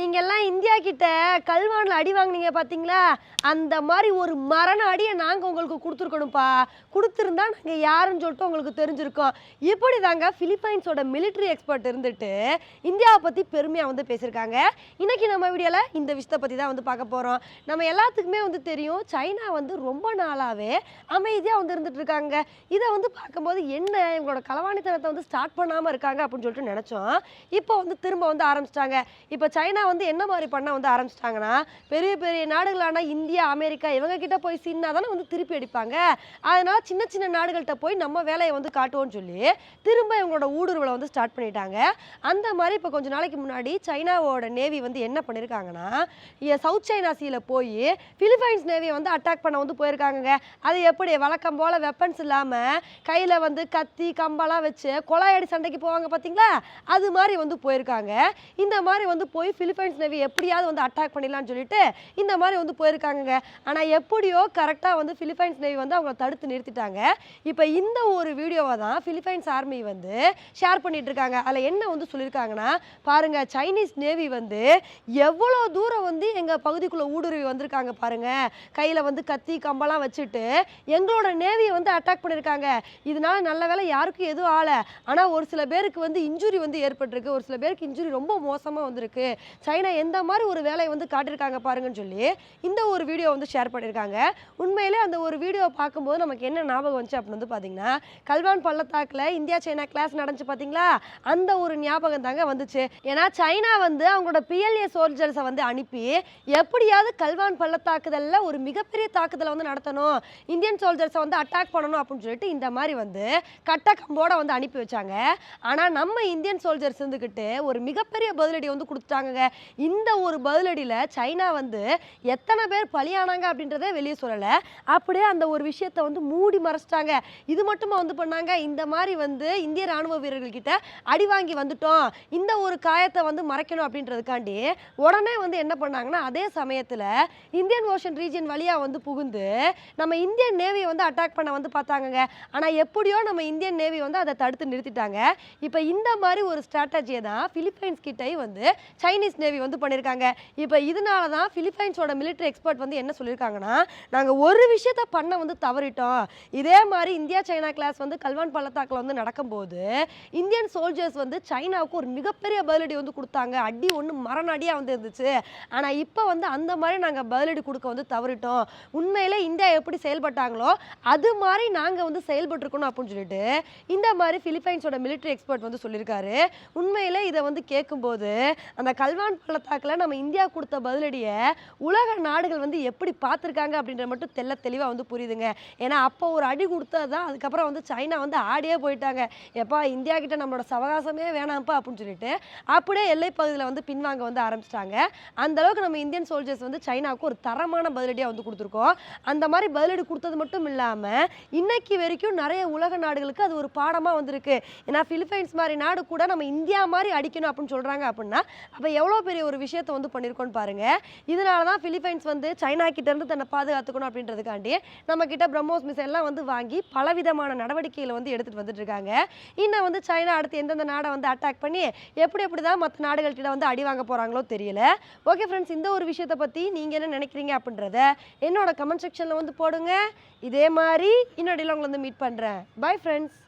நீங்கள்லாம் இந்தியா கிட்ட கல்வானில் அடி வாங்குனீங்க பார்த்தீங்களா அந்த மாதிரி ஒரு மரண அடியை நாங்கள் உங்களுக்கு கொடுத்துருக்கணும்ப்பா. கொடுத்துருந்தா நாங்கள் யாருன்னு சொல்லிட்டு உங்களுக்கு தெரிஞ்சிருக்கோம். இப்படி தாங்க ஃபிலிப்பைன்ஸோட மிலிட்ரி எக்ஸ்பர்ட் இருந்துட்டு இந்தியாவை பற்றி பெருமையாக வந்து பேசியிருக்காங்க. இன்னைக்கு நம்ம வீடியோவில் இந்த விஷயத்தை பற்றி தான் வந்து பார்க்க போகிறோம் நம்ம எல்லாத்துக்குமே வந்து தெரியும் சைனா வந்து ரொம்ப நாளாகவே அமைதியாக வந்து இருந்துட்டு இருக்காங்க. இதை வந்து பார்க்கும்போது என்ன இவங்களோட கலவாணித்தனத்தை வந்து ஸ்டார்ட் பண்ணாமல் இருக்காங்க அப்படின்னு சொல்லிட்டு நினச்சோம். இப்போ வந்து திரும்ப வந்து ஆரம்பிச்சிட்டாங்க. இப்போ சைனா வந்து என்ன மாதிரி பண்ண வந்து ஆரம்பிச்சிட்டாங்கன்னா பெரிய பெரிய நாடுகளான இந்தியா அமெரிக்கா இவங்க கிட்ட போய் சின்னா தானே வந்து திருப்பி அடிப்பாங்க. அதனால சின்ன சின்ன நாடுகள்கிட்ட போய் நம்ம வேலையை வந்து காட்டுவோம்னு சொல்லி திரும்ப இவங்களோட ஊடுருவலை வந்து ஸ்டார்ட் பண்ணிட்டாங்க. அந்த மாதிரி இப்போ கொஞ்ச நாளைக்கு முன்னாடி சைனாவோட நேவி வந்து என்ன பண்ணியிருக்காங்கன்னா சவுத் சைனா சீல போய் பிலிப்பைன்ஸ் நேவியை வந்து அட்டாக் பண்ண வந்து போயிருக்காங்க அது எப்படி? வழக்கம் போல் வெப்பன்ஸ் இல்லாமல் கையில் வந்து கத்தி கம்பெல்லாம் வச்சு கொலாயடி சண்டைக்கு போவாங்க பார்த்தீங்களா அது மாதிரி வந்து போயிருக்காங்க. இந்த மாதிரி வந்து போய் பிலிப்பைன்ஸ் நேவி எப்படியாவது வந்து அட்டாக் பண்ணிடலாம்னு சொல்லிட்டு இந்த மாதிரி வந்து போயிருக்காங்க ஆனால் எப்படியோ கரெக்டாக வந்து பிலிப்பைன்ஸ் நேவி வந்து அவங்கள தடுத்து நிறுத்திட்டாங்க. இப்போ இந்த ஒரு வீடியோவை தான் பிலிப்பைன்ஸ் ஆர்மி வந்து ஷேர் பண்ணிட்டு இருக்காங்க அதில் என்ன வந்து சொல்லியிருக்காங்கன்னா பாருங்க சைனீஸ் நேவி வந்து எவ்வளோ தூரம் வந்து எங்கள் பகுதிக்குள்ளே ஊடுருவி வந்திருக்காங்க பாருங்க. கையில் வந்து கத்தி கம்பெல்லாம் வச்சுட்டு எங்களோட நேவியை வந்து அட்டாக் பண்ணியிருக்காங்க. இதனால நல்ல வேலை யாருக்கும் எதுவும் ஆளை ஆனால் ஒரு சில பேருக்கு வந்து இன்ஜுரி வந்து ஏற்பட்டிருக்கு. ஒரு சில பேருக்கு இன்ஜுரி ரொம்ப மோசமாக வந்திருக்கு. சைனா எந்த மாதிரி ஒரு வேலையை வந்து காட்டியிருக்காங்க பாருங்கன்னு சொல்லி இந்த ஒரு வீடியோ வந்து ஷேர் பண்ணியிருக்காங்க. உண்மையிலே அந்த ஒரு வீடியோவை பார்க்கும்போது நமக்கு என்ன ஞாபகம் வந்துச்சு அப்படின்னு வந்து பார்த்தீங்கன்னா கல்வான் பள்ளத்தாக்கில் இந்தியா சைனா கிளாஸ் நடந்துச்சு பார்த்தீங்களா? அந்த ஒரு ஞாபகம் தாங்க வந்துச்சு. ஏன்னா சைனா வந்து அவங்களோட பிஎல்ஏ சோல்ஜர்ஸை வந்து அனுப்பி எப்படியாவது கல்வான் பள்ளத்தாக்குதலில் ஒரு மிகப்பெரிய தாக்குதலை வந்து நடத்தணும் இந்தியன் சோல்ஜர்ஸை வந்து அட்டாக் பண்ணணும் அப்படின்னு சொல்லிட்டு இந்த மாதிரி வந்து கட்ட கம்போட வந்து அனுப்பி வச்சாங்க. ஆனால் நம்ம இந்தியன் சோல்ஜர்ஸ் இருந்துக்கிட்டு ஒரு மிகப்பெரிய பதிலடி வந்து கொடுத்துட்டாங்க இந்த ஒரு பதிலடியில் சைனா வந்து எத்தனை பேர் பலியானாங்க அப்படின்றதே வெளியே சொல்லலை. அப்படியே அந்த ஒரு விஷயத்தை வந்து மூடி மறைச்சிட்டாங்க. இது மட்டுமா வந்து பண்ணாங்க? இந்த மாதிரி வந்து இந்திய ராணுவ வீரர்கள்கிட்ட அடி வாங்கி வந்துட்டோம். இந்த ஒரு காயத்தை வந்து மறைக்கணும் அப்படின்றதுக்காண்டி உடனே வந்து என்ன பண்ணாங்கன்னா அதே சமயத்தில் இந்தியன் ஓஷன் ரீஜன் வழியாக வந்து புகுந்து நம்ம இந்தியன் நேவியை வந்து அட்டாக் பண்ண வந்து பார்த்தாங்கங்க. ஆனால் எப்படியோ நம்ம இந்தியன் நேவி வந்து அதை தடுத்து நிறுத்திட்டாங்க. இப்போ இந்த மாதிரி ஒரு ஸ்ட்ராட்டஜியை தான் பிலிப்பைன்ஸ் கிட்டேயும் வந்து சைனீஸ் நேவி வந்து பண்ணியிருக்காங்க இப்போ இதனால தான் ஃபிலிப்பைன்ஸோட மிலிட்ரி எக்ஸ்பர்ட் வந்து என்ன சொல்லியிருக்காங்கன்னா நாங்கள் ஒரு விஷயத்த பண்ண வந்து தவறிட்டோம். இதே மாதிரி இந்தியா சைனா கிளாஸ் வந்து கல்வான் பள்ளத்தாக்கில் வந்து நடக்கும்போது இந்தியன் சோல்ஜர்ஸ் வந்து சைனாவுக்கு ஒரு மிகப்பெரிய பதிலடி வந்து கொடுத்தாங்க. அடி ஒன்று மரணடியாக வந்து இருந்துச்சு. ஆனால் இப்போ வந்து அந்த மாதிரி நாங்கள் பதிலடி கொடுக்க வந்து தவறிட்டோம். உண்மையில் இந்தியா எப்படி செயல்பட்டாங்களோ அது மாதிரி நாங்கள் வந்து செயல்பட்டுருக்கணும் அப்படின்னு சொல்லிட்டு இந்த மாதிரி பிலிப்பைன்ஸோட மிலிட்ரி எக்ஸ்பர்ட் வந்து சொல்லியிருக்காரு உண்மையில் இதை வந்து கேட்கும்போது அந்த கல்வான் பள்ளத்தாக்கில் நம்ம இந்தியா கொடுத்த பதிலடியை உலக நாடுகள் வந்து எப்படி பார்த்துருக்காங்க அப்படின்றது மட்டும் தெல்ல தெளிவாக வந்து புரியுதுங்க. ஏன்னா அப்போ ஒரு அடி கொடுத்தது தான் அதுக்கப்புறம் வந்து சைனா வந்து ஆடியே போயிட்டாங்க. எப்பா இந்தியா கிட்ட நம்மளோட சவகாசமே வேணாம்ப்பா அப்படின்னு சொல்லிட்டு அப்படியே எல்லை பகுதியில் வந்து பின்வாங்க வந்து ஆரம்பிச்சிட்டாங்க. அந்த அளவுக்கு நம்ம இந்தியன் சோல்ஜர்ஸ் வந்து சைனாவுக்கு ஒரு தரமான பதிலடியாக வந்து கொடுத்துருக்கோம். அந்த மாதிரி பதிலடி கொடுத்தது மட்டும் இல்லாமல் இன்னைக்கு வரைக்கும் நிறைய உலக நாடுகளுக்கு அது ஒரு பாடமாக வந்திருக்கு. ஏன்னா பிலிப்பைன்ஸ் மாதிரி நாடு கூட நம்ம இந்தியா மாதிரி அடிக்கணும் அப்படின்னு சொல்கிறாங்க அப்படின்னா அப்போ எவ்வளோ பெரிய ஒரு விஷயத்தை வந்து பண்ணியிருக்கோன்னு பாருங்க. இதனால தான் ஃபிலிப்பைன்ஸ் வந்து சைனா கிட்டேருந்து தன்னை பாதுகாத்துக்கணும் அப்படின்றதுக்காண்டி நம்ம கிட்ட பிரம்மோஸ் மிசைல்லாம் வந்து வாங்கி பலவிதமான நடவடிக்கைகளை வந்து எடுத்துட்டு வந்துட்டு இருக்காங்க. இன்னும் வந்து சைனா அடுத்து எந்தெந்த நாடை வந்து அட்டாக் பண்ணி எப்படி எப்படி தான் மற்ற நாடுகள்கிட்ட வந்து அடி வாங்க போகிறாங்களோ தெரியல. ஓகே ஃப்ரெண்ட்ஸ் இந்த ஒரு விஷயத்தை பற்றி நீங்கள் என்ன நினைக்கிறீங்க அப்படின்றத என்னோட கமெண்ட் செக்ஷனில் வந்து போடுங்க. இதே மாதிரி இன்னொடையில் உங்களை வந்து மீட் பண்ணுறேன் பை ஃப்ரெண்ட்ஸ்